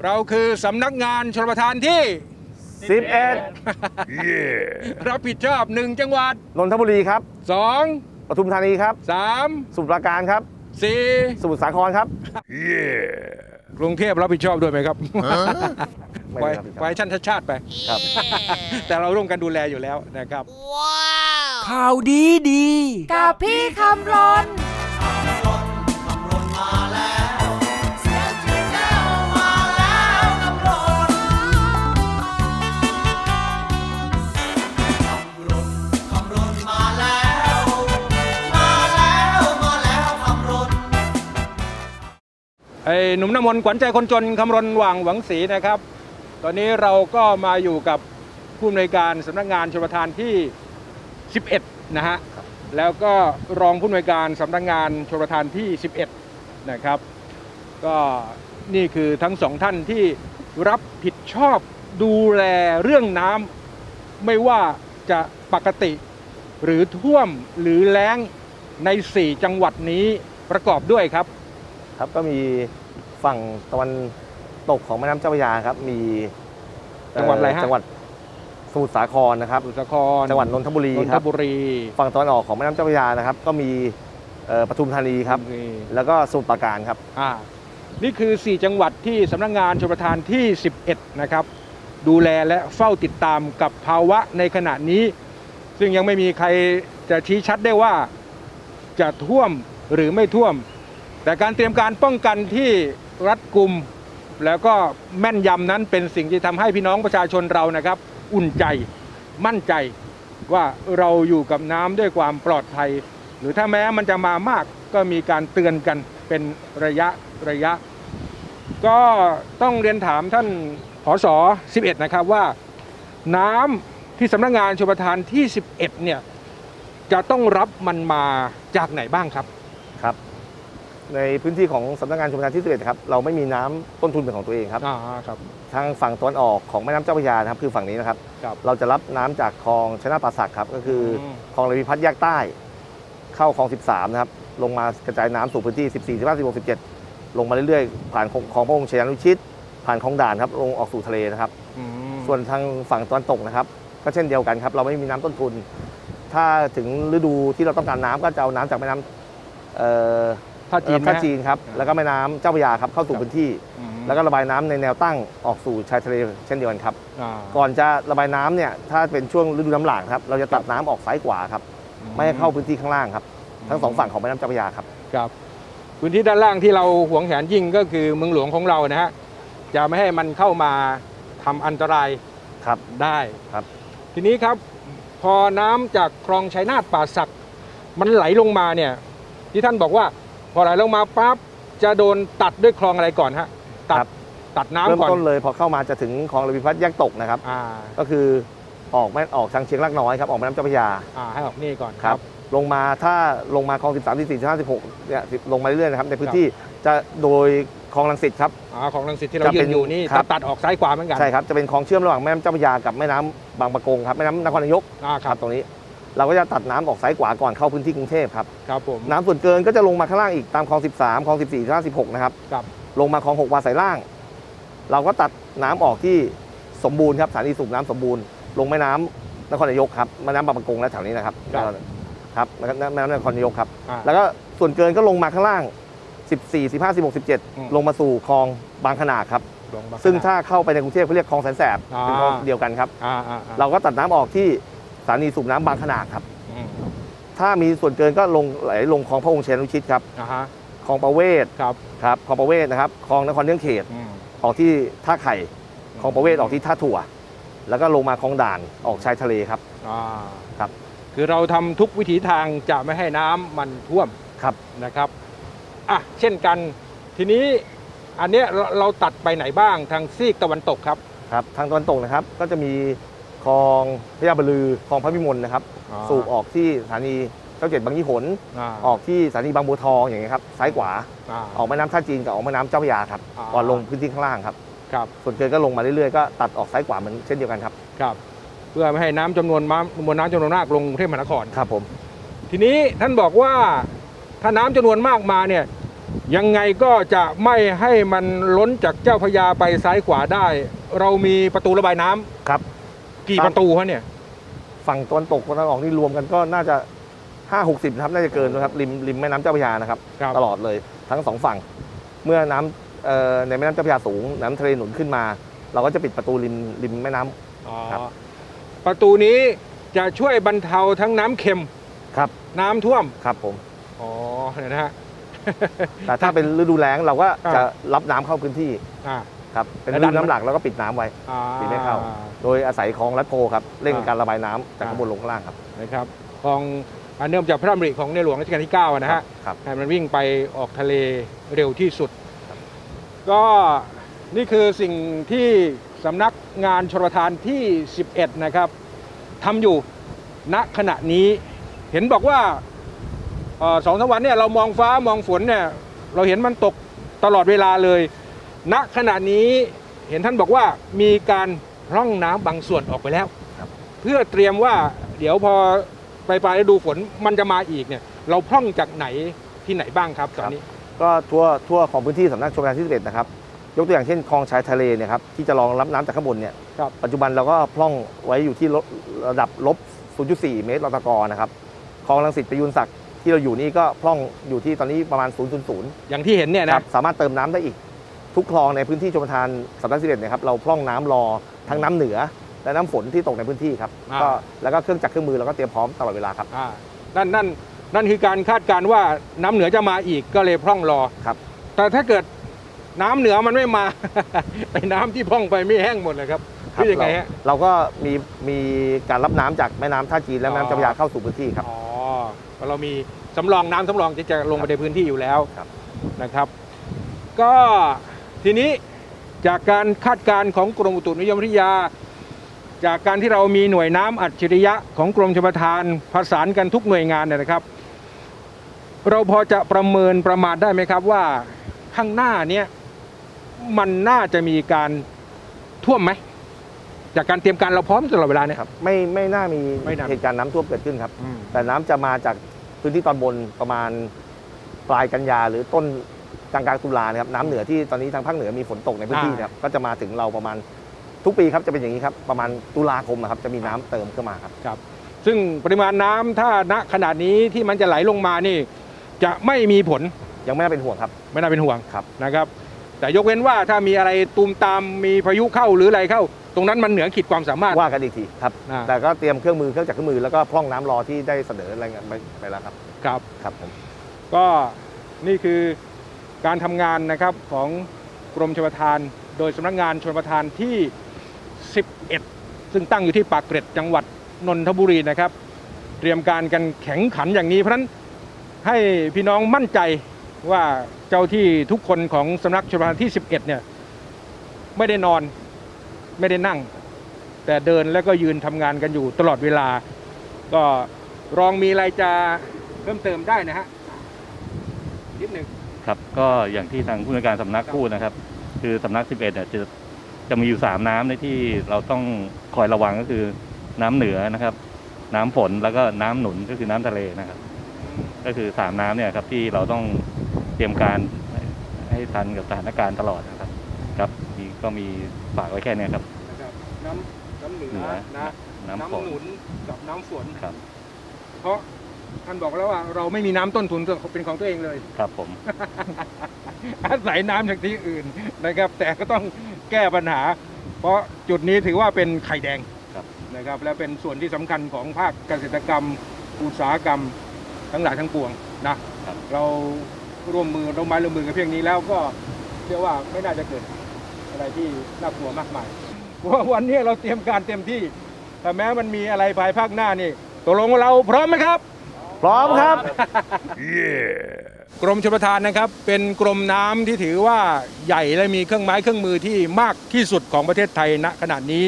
เราคือสำนักงานชลประทานที่ 11 รับผิดชอบหนึ่งจังหวัด นนทบุรีครับสองปทุมธานีครับสามสมุทรปราการครับสี่สมุทรสาครครับ กรุงเทพรับผิดชอบด้วยไหมครับไม่ไว้ได้รับผิดชอบไว้ท่านชาติชาติไป ครับ แต่เราร่วมกันดูแลอยู่แล้วนะครับ ข่าวดีดี กับพี่คำรนไอ้ หนุ่มน้ำมนต์ขวัญใจคนจนคำรณหว่างหวังศรีนะครับ ตอนนี้เราก็มาอยู่กับผู้อำนวยการสำนักงานชลประทานที่ 11 นะฮะ แล้วก็รองผู้อำนวยการสำนักงานชลประทานที่ 11 นะครับ ก็นี่คือทั้งสองท่านที่รับผิดชอบดูแลเรื่องน้ำไม่ว่าจะปกติ หรือท่วมหรือแล้งใน 4 จังหวัดนี้ประกอบด้วยครับ ครับก็มี ฝั่งตะวันตกของแม่น้ำเจ้าพระยาครับ มีเอ่อจังหวัดอะไรฮะ จังหวัดสมุทรสาครนะครับ สมุทรสาครจังหวัดนนทบุรีนนคทรับ บุรีฝั่งตะวันออกของแม่น้ำเจ้าพระยานะครับ ก็มีเอ่อปทุมธานีครับ นี่แล้วก็สมุทรปราการครับ อ่านี่คือ 4 จังหวัดที่สำนักงานชลประทานที่ 11 นะครับ ดูแลและเฝ้าติดตามกับภาวะในขณะนี้ ซึ่งยังไม่มีใครจะชี้ชัดได้ว่าจะท่วมหรือไม่ท่วม แต่การเตรียมการป้องกันที่รัดกุม แล้วก็แม่นยำนั้นเป็นสิ่งที่ทำให้พี่น้องประชาชนเรานะครับ อุ่นใจมั่นใจว่าเราอยู่กับน้ำด้วยความปลอดภัย หรือถ้าแม้มันจะมามากก็มีการเตือนกันเป็นระยะระยะ ก็ต้องเรียนถามท่านผอส11 นะครับว่า น้ำที่สำนักงานชลประทานที่ 11 เนี่ยจะต้องรับมันมาจากไหนบ้างครับครับ ในพื้นที่ของสำนักงานชลประทานที่11ครับเราไม่มีน้ำต้นทุนเป็นของตัวเองครับ อ่าครับ ทางฝั่งตะวันออกของแม่น้ำเจ้าพระยานะครับคือฝั่งนี้นะครับ ครับเราจะรับน้ำจากคลองชนะป่าสักครับ ก็คืออม คลองระพีพัฒน์แยกใต้ เข้าคลอง 13 นะครับ ลงมากระจายน้ำสู่พื้นที่ 14 15 16 17 ลงมาเรื่อยๆ ผ่านคลองคลองพระองค์ชยานุชิต ผ่านคลองด่านครับลงออกสู่ทะเลนะครับ อืมส่วนทางฝั่งตะวันตกนะครับ ก็เช่นเดียวกันครับ เราไม่มีน้ำต้นทุน ถ้าถึงฤดูที่เราต้องการน้ำก็จะเอาน้ำจากแม่น้ำเอ่อ ท่าจีนไหม ท่าจีนครับอ่าแล้วก็แม่น้ำเจ้าพระยาครับเข้าสู่ครับพื้นที่ อืมแล้วก็ระบายน้ำในแนวตั้งออกสู่ชายทะเลเช่นเดียวกันครับอ่าก่อนจะระบายน้ำเนี่ยถ้าเป็นช่วงฤดูน้ำหลากครับเราจะตัดน้ำออกซ้ายขวาครับไม่ให้เข้าพื้นที่ข้างล่างครับทั้งสองฝั่งของแม่น้ำเจ้าพระยาครับ ครับ พื้นที่ด้านล่างที่เราหวงแหนยิ่งก็คือเมืองหลวงของเรานะฮะจะไม่ให้มันเข้ามาทำอันตรายครับ ได้ครับ ทีนี้ครับพอน้ำจากคลองชัยนาทป่าสัก มันไหลลงมาเนี่ยที่ท่านบอกว่า พอไหลลงมาปั๊บจะโดนตัดด้วยคลองอะไรก่อนฮะตัดครับ ตัดน้ำเริ่มก่อนต้นเลยพอเข้ามาจะถึงคลองระพีพัฒน์แยกตกนะครับ อ่าก็คือออกแม่ออกทางเชียงรากน้อยครับออกแม่น้ำเจ้าพระยาอ่าให้ออกนี่ก่อนครับ ลงมาถ้าลงมาคลอง 13 14 15 16เนี่ยลงมาเรื่อยๆนะครับในพื้นที่จะโดยคลองลังสิตครับ อ่าของรังสิตที่เราจะยืเป็นนอยู่นี่ครัจะบตัดออกซ้ายขวาเหมือนกันใช่ครับจะเป็นคลองเชื่อมระหว่างแม่น้ำเจ้าพระยากับแม่น้ำบางปะกงครับแม่น้ำนครนายกอ่าคครัรับบตรงนี้ เราก็จะตัดน้ำออกซ้ายขวาก่อนเข้าพื้นที่กรุงเทพครับครับผมน้ำส่วนเกินก็จะลงมาข้างล่างอีกตามคลอง 13คลอง 14 15 16 นะครับครับลงมาคลอง 6 วาสายล่าง เราก็ตัดน้ำออกที่สมบูรณ์ครับสถานีสูบน้ำสมบูรณ์ ลงแม่น้ำนครนายกครับแม่น้ำบางปะกงและแถวนี้นะครับครับครับแล้วก็แม่น้ำนครนายกครับอ่าแล้วก็ส่วนเกินก็ลงมาข้างล่าง 14 15 16อืม17 ลงมาสู่คลองบางขนาดครับลงมาซึ่งถ้าเข้าไปในกรุงเทพเขาเรียกคลองแสนแสบอ่าเป็นคลองเดียวกันครับอ่าอ่าอ่าเราก็ตัดน้ำออกที่ สถานีสูบน้ำบางขนาดครับ อืมถ้ามีส่วนเกินก็ลงไหลลงคลองพระองค์เชยานุชิตครับอ่าฮะคลองประเวศครับครับคลองประเวศนะครับคลองนครเนื่องเขต อืม ออกที่ท่าไข่คลองประเวศออกที่ท่าถั่ว แล้วก็ลงมาคลองด่านออกชายทะเลครับ อ่าครับคือเราทำทุกวิถีทางจะไม่ให้น้ำมันท่วมครับ นะครับอะเช่นกันทีนี้อันเนี้ยเราเราตัดไปไหนบ้างทางซีกตะวันตกครับ ครับทางตะวันตกนะครับก็จะมี คลองพระยาบลือคลองพระพิมลนะครับ อ่า สูบออกที่สถานีเจ้าเจ็ดบางยี่หนอ่าออกที่สถานีบางบัวทองอย่างเงี้ยครับซ้ายขวาอ่าออกแม่น้ำท่าจีนกับออกแม่น้ำเจ้าพระยาครับอ่า ก่อนลงพื้นที่ข้างล่างครับครับส่วนเกินก็ลงมาเรื่อยๆก็ตัดออกซ้ายขวาเหมือนเช่นเดียวกันครับครับเพื่อไม่ให้น้ำจำนวนม้ามวลน้ำจำนวนมากลงกรุงเทพมหานคร ครับผม ทีนี้ท่านบอกว่าถ้าน้ำจำนวนมากมาเนี่ยยังไงก็จะไม่ให้มันล้นจากเจ้าพระยาไปซ้ายขวาได้ เรามีประตูระบายน้ำครับ กี่ครับประตูฮะเนี่ย ฝั่งตะวันตกตะวันออกนี่รวมกันก็น่าจะ5 60นะครับน่าจะเกินนะครับริมริมแม่น้ำเจ้าพระยานะครับ ครับ ตลอดเลยทั้งสองฝั่ง เมื่อน้ำเอ่อในแม่น้ำเจ้าพระยาสูง น้ำทะเลหนุนขึ้นมา เราก็จะปิดประตูริมริมแม่น้ำ อ๋อครับประตูนี้จะช่วยบรรเทาทั้งน้ำเค็มครับ น้ำท่วม ครับผม อ๋อเนี่ยนะฮะ แต่ถ้าเป็นฤดูแล้งเราก็อ่าจะรับน้ำเข้าพื้นที่ อ่า ครับเป็นแล้วฤดัดูนน้ำหลักแล้วก็ปิดน้ำไว้อ่าปิดไม่เข้า โดยอาศัยคลองลัดโพครับเร่งอ่าการระบายน้ำจากอ่าข้างบนลงข้างล่างครับนะครับของอันเนื่องจากพระดำริของในหลวงรัชกาลที่9นะฮะครับ ให้มันวิ่งไปออกทะเลเร็วที่สุด ก็นี่คือสิ่งที่สำนักงานชลประทานที่ 11 นะครับทำอยู่ณขณะนี้ เห็นบอกว่าเอ่อสองสามวันเนี่ยเรามองฟ้ามองฝนเนี่ยเราเห็นมันตกตลอดเวลาเลย ณขณะนี้เห็นท่านบอกว่ามีการร่องน้ำบางส่วนออกไปแล้วครับเพื่อเตรียมว่าเดี๋ยวพอปลายปลายฤดูฝนมันจะมาอีกเนี่ยเราพร่องจากไหนที่ไหนบ้างครับตอนนี้ก็ทั่วทั่วของพื้นที่สำนักชมการที่11นะครับยกตัวอย่างเช่นคลองชายทะเลเนี่ยครับที่จะรองรับน้ำจากข้างบนเนี่ยครับปัจจุบันเราก็พร่องไว้อยู่ที่ลบระดับลบ 0.4 เมตรลตกนะครับคลองลังสิตประยุนศักดิ์ที่เราอยู่นี่ก็พร่องอยู่ที่ตอนนี้ประมาณ 0.0 อย่างที่เห็นเนี่ยคนะรับสามารถเติมน้ำได้อีก ทุกคลองในพื้นที่ชมประทานสำนักสิบเอ็ดเนี่ยครับเราพร่องน้ำรอทั้งน้ำเหนือ และน้ำฝนที่ตกในพื้นที่ครับอ่าก็แล้วก็เครื่องจักรเครื่องมือเราก็เตรียมพร้อมตลอดเวลาครับอ่านั่นนั่นนั่นคือการคาดการณ์ว่าน้ำเหนือจะมาอีกก็เลยพร่องรอครับ แต่ถ้าเกิดน้ำเหนือมันไม่มาไอ้น้ำที่พร่องไปไม่แห้งหมดเลยครับครัคือยังไงเราฮะเราก็มีมีการรับน้ำจากแม่น้ำท่าจีนและแม่อ๋อน้ำเจ้าพระยาเข้าสู่พื้นที่ครับอ๋อเรามีสำรองน้ำสำรองที่จะลงไปในพื้นที่อยู่แล้วครับนะครับ ก็ ทีนี้จากการคาดการณ์ของกรมอุตุนิยมวิทยา จากการที่เรามีหน่วยน้ำอัจฉริยะของกรมชลประทานประสานกันทุกหน่วยงานเนี่ยนะครับ เราพอจะประเมินประมาณได้ไหมครับว่าข้างหน้าเนี้ยมันน่าจะมีการท่วมไหมจากการเตรียมการเราพร้อมตลอดเวลาเนี่ยครับ ไม่ไม่น่ามีไม่น่า เหตุการณ์น้ำท่วมเกิดขึ้นครับอืมแต่น้ำจะมาจากพื้นที่ตอนบนประมาณปลายกันยาหรือต้น กลางกลางๆตุลานะครับน้ำเหนือที่ตอนนี้ทางภาคเหนือมีฝนตกในพื้นที่นะครับก็จะมาถึงเราประมาณทุกปีครับจะเป็นอย่างนี้ครับประมาณตุลาคมนะครับจะมีน้ำเติมเข้ามาครับ ซึ่งปริมาณน้ำถ้าณขนาดนี้ที่มันจะไหลลงมานี่ จะไม่มีผลยังไม่น่าเป็นห่วงครับ ไม่น่าเป็นห่วงครับนะครับ แต่ยกเว้นว่าถ้ามีอะไรตูมตามมีพายุเข้าหรืออะไรเข้า ตรงนั้นมันเหนือขีดความสามารถว่ากันอีกทีครับอ่าแต่ก็เตรียมเครื่องมือเครื่องจักรเครื่องมือแล้วก็พร่องน้ำรอที่ได้เสนอรายงานไปไปแล้วครับครับครับผมก็นี่คือ การทำงานนะครับของกรมชลประทาน โดยสำนักงานชลประทานที่ 11 ซึ่งตั้งอยู่ที่ปากเกร็ดจังหวัดนนทบุรีนะครับ เตรียมการกันแข็งขันอย่างนี้เพราะฉะนั้นให้พี่น้องมั่นใจว่าเจ้าที่ทุกคนของสำนักชลประทานที่ 11 เนี่ยไม่ได้นอนไม่ได้นั่ง แต่เดินแล้วก็ยืนทำงานกันอยู่ตลอดเวลา ก็รองมีอะไรจะเพิ่มเติมได้นะฮะนิดหนึ่ง ครับก็อย่างที่ทางผู้ในวยการสำนักพูดนะครับ คือสำนัก 11เนี่ยจะจะมีอยู่ 3 น้ำในที่เราต้องคอยระวังก็คือน้ำเหนือนะครับ น้ำฝนแล้วก็น้ำหนุนก็คือน้ำทะเลนะครับ ก็คือ 3 น้ำเนี่ยครับที่เราต้องเตรียมการให้ให้ทันกับสถานการณ์ตลอดนะครับ ครับมีก็มีฝากไว้แค่เนี้ยครับนะครับน้ำน้ำเหนืเหนืออนะน้ำฝนหนุนกับน้ำฝนครับ เพราะ ท่านบอกแล้วว่าเราไม่มีน้ำต้นทุนเป็นของตัวเองเลย ครับผม อาศัยน้ำจากที่อื่นนะครับ แต่ก็ต้องแก้ปัญหา เพราะจุดนี้ถือว่าเป็นไข่แดงครับ นะครับ และเป็นส่วนที่สำคัญของภาคเกษตรกรรม อุตสาหกรรมทั้งหลายทั้งปวงนะครับเราร่วมมือร่วมไม้ร่วมมือกันเพียงนี้แล้วก็เชื่อว่าไม่น่าจะเกิดอะไรที่น่ากลัวมากมายเพราะว่าวันนี้เราเตรียมการเต็มที่ แต่แม้มันมีอะไรภายภาคหน้านี่ตกลงว่าเราพร้อมไหมครับ พร้อมครับ กรมชลประทานนะครับ เป็นกรมน้ำที่ถือว่าใหญ่และมีเครื่องไม้เครื่องมือที่มากที่สุดของประเทศไทยณขณะนี้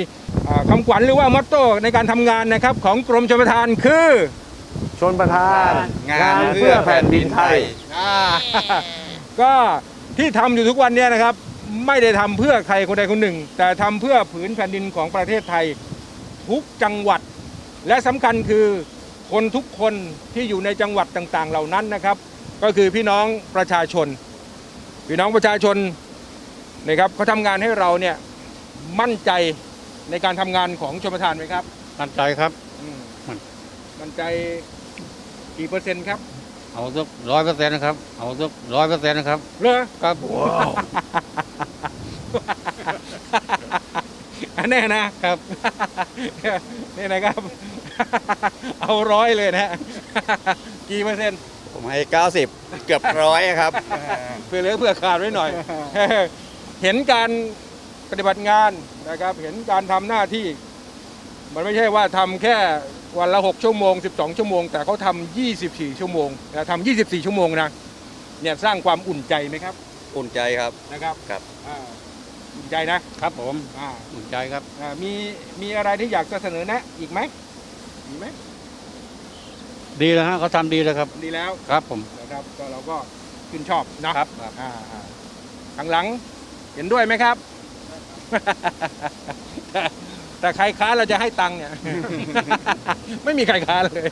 อ่าคำขวัญหรือว่ามอตโต้ในการทำงานนะครับของกรมชลประทานคือ ชนประทาน งานเพื่อแผ่นดินไทย อ่าก็ที่ทำอยู่ทุกวันเนี้นะครับ ไม่ได้ทำเพื่อใครคนใดคนหนึ่ง แต่ทำเพื่อผืนแผ่นดินของประเทศไทย ทุกจังหวัด และสำคัญคือ คนทุกคนที่อยู่ในจังหวัดต่างๆ เหล่านั้นนะครับ ก็คือพี่น้องประชาชน พี่น้องประชาชนนะครับเขาทำงานให้เราเนี่ยมั่นใจในการทำงานของชมประทานไหมครับมั่นใจครับ อืมมั่น มั่นใจกี่เปอร์เซ็นต์ครับเอาสักร้อยเปอร์เซ็นต์นะครับ เอาสักร้อยเปอร์เซ็นต์นะครับ เหรอ ครับอันแน่นะครับ นี่นะครับ เอาร้อยเลยนะ กี่เปอร์เซ็นต์ ผมให้ 90 เกือบร้อยครับ เพื่อเหลือเพื่อขาดไว้หน่อย เห็นการปฏิบัติงานนะครับ เห็นการทำหน้าที่ มันไม่ใช่ว่าทำแค่วันละ 6 ชั่วโมง 12 ชั่วโมง แต่เขาทำ24 ชั่วโมงนะทำ24 ชั่วโมงนะ เนี่ยสร้างความอุ่นใจไหมครับ อุ่นใจครับ นะครับครับอ่าอุ่นใจนะครับผมอ่ามั่นใจครับอ่ามีมีอะไรที่อยากจะเสนอแนะอีกไหม มีไหมดีแล้วฮะเขาทำดีแล้วครับ ดีแล้วครับผม นะครับ ก็เราก็ชื่นชอบนะครับอ่าอ่าข้างหลังเห็นด้วยไหมครับ แต่แต่ใครค้านเราจะให้ตังค์เนี่ย ไม่มีใครค้านเลย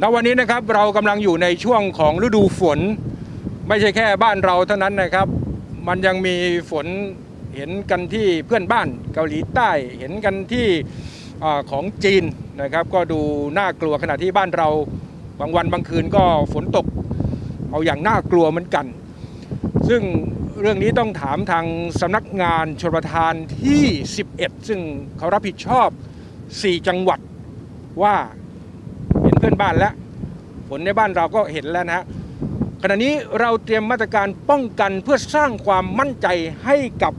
ณวันนี้นะครับเรากำลังอยู่ในช่วงของฤดูฝน ไม่ใช่แค่บ้านเราเท่านั้นนะครับ มันยังมีฝนเห็นกันที่เพื่อนบ้านเกาหลีใต้ เห็นกันที่ อของจีนนะครับก็ดูน่ากลัวขณะที่บ้านเราบางวันบางคืนก็ฝนตกเอาอย่างน่ากลัวเหมือนกัน ซึ่งเรื่องนี้ต้องถามทางสำนักงานชลประทานที่ 11 ซึ่งเขารับผิดชอบ 4 จังหวัดว่าเห็นเพื่อนบ้านแล้วฝนในบ้านเราก็เห็นแล้วนะฮะขณะนี้เราเตรียมมาตรการป้องกันเพื่อสร้างความมั่นใจให้กับ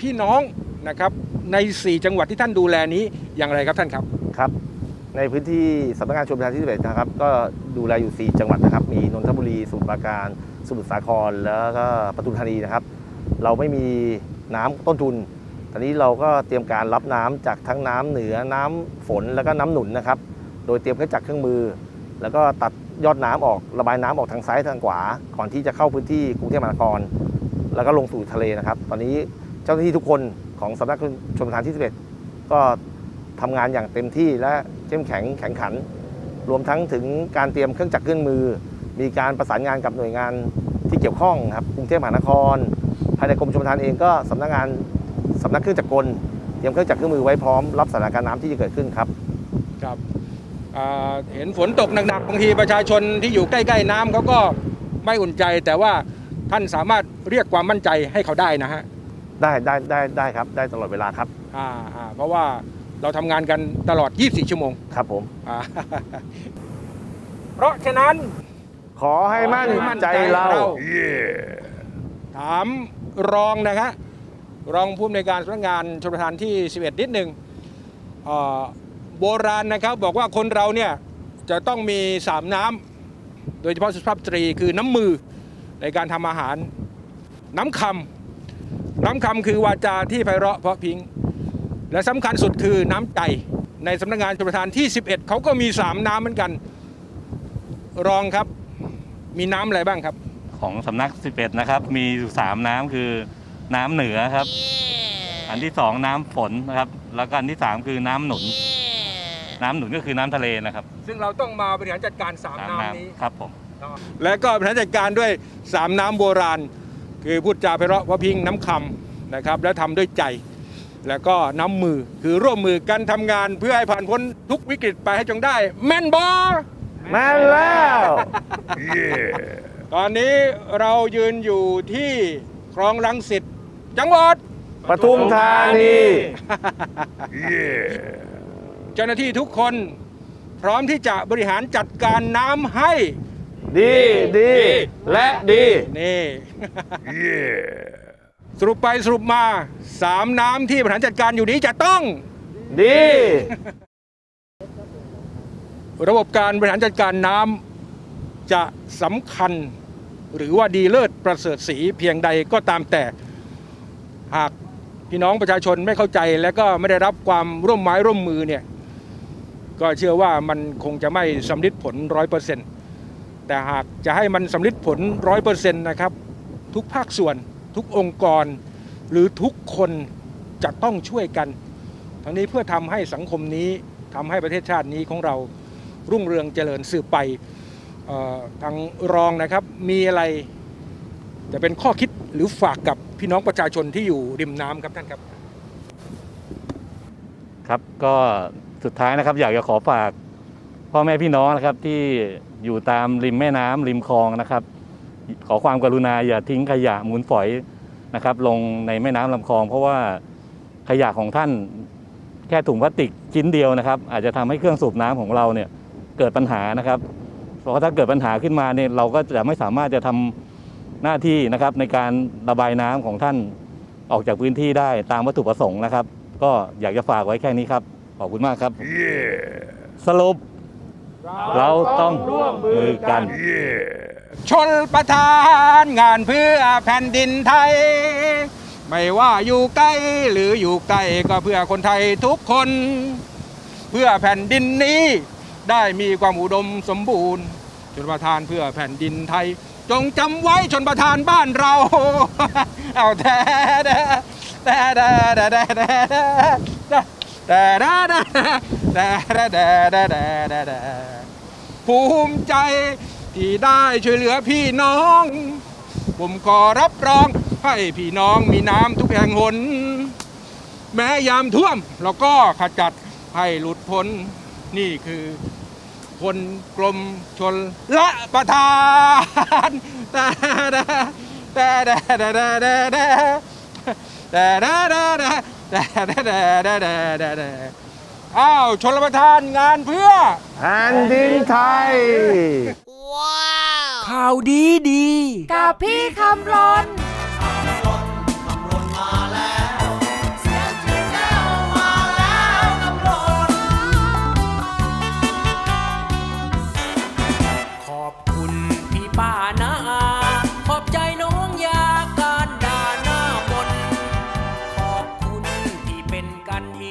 พี่น้องนะครับ ใน 4 จังหวัดที่ท่านดูแลนี้อย่างไรครับท่านครับครับ ในพื้นที่สำนักงานชมประทานที่ 11 นะครับ ก็ดูแลอยู่ 4 จังหวัดนะครับ มีนนทบุรีสมุทรปราการ สมุทรสาครแล้วก็ปทุมธานีนะครับ เราไม่มีน้ำต้นทุนตอนนี้เราก็เตรียมการรับน้ำจากทั้งน้ำเหนือน้ำฝนแล้วก็น้ำหนุนนะครับ โดยเตรียมเครื่องจักรเครื่องมือ แล้วก็ตัดยอดน้ำออกระบายน้ำออกทางซ้ายทางขวา ก่อนที่จะเข้าพื้นที่กรุงเทพมหานคร แล้วก็ลงสู่ทะเลนะครับ ตอนนี้ เจ้าหน้าที่ทุกคนของสำนักชมประทานที่ 11 ก็ทำงานอย่างเต็มที่และเข้มแข็งแข็งขัน รวมทั้งถึงการเตรียมเครื่องจักรเครื่องมือ มีการประสานงานกับหน่วยงานที่เกี่ยวข้องครับกรุงเทพมหานคร ภายในกรมชลประทานเองก็สำนักงานสำนักเครื่องจักรกลเตรียมเครื่องจักรเครื่องมือไว้พร้อมรับสถานการณ์น้ำที่จะเกิดขึ้นครับครับเห็นฝนตกหนักๆบางทีประชาชนที่อยู่ใกล้ ๆ น้ำเขาก็ไม่อุ่นใจแต่ว่าท่านสามารถเรียกความมั่นใจให้เขาได้นะฮะ ได้ได้ได้ได้ครับ ได้ตลอดเวลาครับอ่าอ่าเพราะว่าเราทำงานกันตลอด 24 ชั่วโมงครับผม อ่า เพราะฉะนั้น ขอให้มั่นใจเรา ถามรองนะฮะรองผู้อำนวยการสำนักงานชลประทานที่ 11 นิดหนึ่งเอ่อโบราณนะครับบอกว่าคนเราเนี่ยจะต้องมีสามน้ำโดยเฉพาะสุภาพสตรีคือน้ำมือในการทำอาหาร น้ำคำ น้ำคำคือวาจาที่ไพเราะเพราะพริ้งและสำคัญสุดคือน้ำใจในสำนักงานชลประทานที่ 11 เขาก็มีสามน้ำเหมือนกัน รองครับ มีน้ำอะไรบ้างครับ ของสำนัก 11 นะครับ มีอยู่สามน้ำคือน้ำเหนือครับ อันที่สองน้ำฝนนะครับ แล้วก็อันที่สามคือน้ำหนุน น้ำหนุนก็คือน้ำทะเลนะครับ ซึ่งเราต้องมาบริหารจัดการสามสามน้ำนี้น้ำครับผม และก็บริหารจัดการด้วยสามน้ำโบราณ คือพูดจาไพเราะว่าพิงน้ำคำนะครับ และทำด้วยใจ แล้วก็น้ำมือคือร่วมมือกันทำงานเพื่อให้ผ่านพ้นทุกวิกฤตไปให้จงได้ แม่นบอแม่นแล้ว ตอนนี้เรายืนอยู่ที่คลองลังสิตจังหวัดปทุมธานี เจ้าหน้าที่ทุกคนพร้อมที่จะบริหารจัดการน้ำให้ ดีดีและดี นี่ สรุปไปสรุปมาสามน้ำที่บริหารจัดการอยู่นี้จะต้อง ดี ระบบการบริหารจัดการน้ำจะสำคัญ หรือว่าดีเลิศประเสริฐสีเพียงใดก็ตามแต่ หากพี่น้องประชาชนไม่เข้าใจและก็ไม่ได้รับความร่วมไม้ร่วมมือเนี่ย ก็เชื่อว่ามันคงจะไม่สำลิดผลร้อยเปอร์เซ็นต์ แต่หากจะให้มันสำลิดผลร้อยเปอร์เซ็นต์นะครับ ทุกภาคส่วน ทุกองค์กร หรือทุกคนจะต้องช่วยกัน ทั้งนี้เพื่อทำให้สังคมนี้ทำให้ประเทศชาตินี้ของเรารุ่งเรืองเจริญสืบไปทางรองนะครับมีอะไรจะเป็นข้อคิดหรือฝากกับพี่น้องประชาชนที่อยู่ริมน้ำครับท่านครับ ครับก็สุดท้ายนะครับอยากจะขอฝากพ่อแม่พี่น้องนะครับที่ อยู่ตามริมแม่น้ำริมคลองนะครับ ขอความกรุณาอย่าทิ้งขยะมูลฝอยนะครับ ลงในแม่น้ำลำคลอง เพราะว่าขยะของท่านแค่ถุงพลาสติกชิ้นเดียวนะครับ อาจจะทำให้เครื่องสูบน้ำของเราเนี่ยเกิดปัญหานะครับ เพราะถ้าเกิดปัญหาขึ้นมาเนี่ยเราก็จะไม่สามารถจะทำหน้าที่นะครับในการระบายน้ำของท่านออกจากพื้นที่ได้ตามวัตถุประสงค์นะครับ ก็อยากจะฝากไว้แค่นี้ครับ ขอบคุณมากครับสรุป เราต้องร่วมมือกัน ชนประทานงานเพื่อแผ่นดินไทย ไม่ว่าอยู่ใกล้หรืออยู่ไกลก็เพื่อคนไทยทุกคน เพื่อแผ่นดินนี้ ได้มีความอุดมสมบูรณ์ ชนประทานเพื่อแผ่นดินไทย จงจำไว้ชนประทานบ้านเรา เอาแท้แท้แท้แท้แท้ แท้แท้แท้แท้แท้แท้แท้แท้แท้ภูมิใจที่ได้ช่วยเหลือพี่น้อง ผมขอรับรองให้พี่น้องมีน้ำทุกแห่งหน แม้ยามท่วมเราก็ขจัดให้หลุดพ้นนี่คือคนกรมชนละประทานแต่แต่แต่แต่แต่แต่แต่แต่ แต่แต่แต่แต่แต่อ้าวชนรับทานงานเพื่อแผ่นดินไทยว้าวข่าวดีดี กับพี่คำรอน